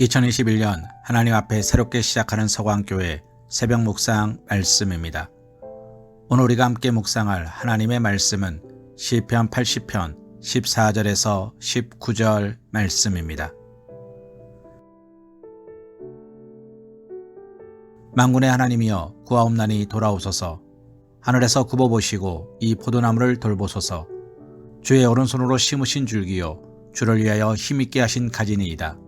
2021년 하나님 앞에 새롭게 시작하는 서광교회 새벽 묵상 말씀입니다. 오늘 우리가 함께 묵상할 하나님의 말씀은 시편 80편 14절에서 19절 말씀입니다. 만군의 하나님이여 구하옵나니 돌아오소서 하늘에서 굽어보시고 이 포도나무를 돌보소서 주의 오른손으로 심으신 줄기요 주를 위하여 힘있게 하신 가지니이다.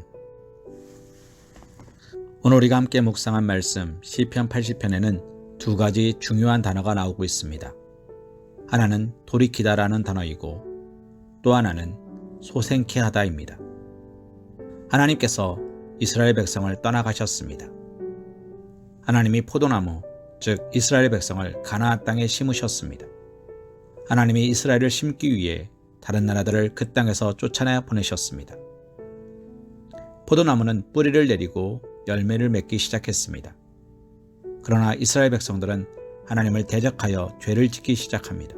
오늘 우리가 함께 묵상한 말씀 시편 80편에는 두 가지 중요한 단어가 나오고 있습니다. 하나는 돌이키다라는 단어이고 또 하나는 소생케 하다입니다. 하나님께서 이스라엘 백성을 떠나가셨습니다. 하나님이 포도나무, 즉 이스라엘 백성을 가나안 땅에 심으셨습니다. 하나님이 이스라엘을 심기 위해 다른 나라들을 그 땅에서 쫓아내 보내셨습니다. 포도나무는 뿌리를 내리고 열매를 맺기 시작했습니다. 그러나 이스라엘 백성들은 하나님을 대적하여 죄를 짓기 시작합니다.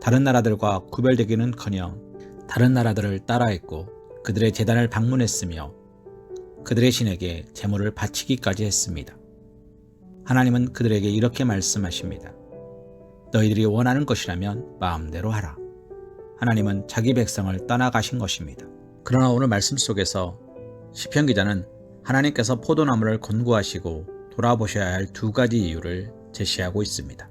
다른 나라들과 구별되기는 커녕 다른 나라들을 따라했고 그들의 재단을 방문했으며 그들의 신에게 제물을 바치기까지 했습니다. 하나님은 그들에게 이렇게 말씀하십니다. 너희들이 원하는 것이라면 마음대로 하라. 하나님은 자기 백성을 떠나가신 것입니다. 그러나 오늘 말씀 속에서 시편 기자는 하나님께서 포도나무를 권고하시고 돌아보셔야 할 두 가지 이유를 제시하고 있습니다.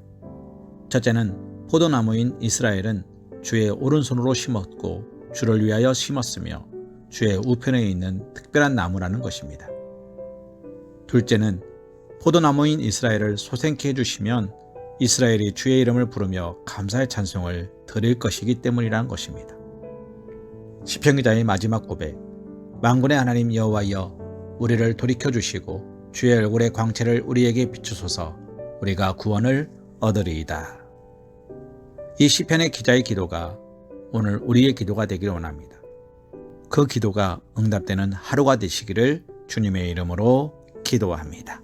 첫째는 포도나무인 이스라엘은 주의 오른손으로 심었고 주를 위하여 심었으며 주의 우편에 있는 특별한 나무라는 것입니다. 둘째는 포도나무인 이스라엘을 소생케 해주시면 이스라엘이 주의 이름을 부르며 감사의 찬송을 드릴 것이기 때문이라는 것입니다. 시편 기자의 마지막 고백 만군의 하나님 여호와여 우리를 돌이켜 주시고 주의 얼굴의 광채를 우리에게 비추소서 우리가 구원을 얻으리이다. 이 시편의 기자의 기도가 오늘 우리의 기도가 되기를 원합니다. 그 기도가 응답되는 하루가 되시기를 주님의 이름으로 기도합니다.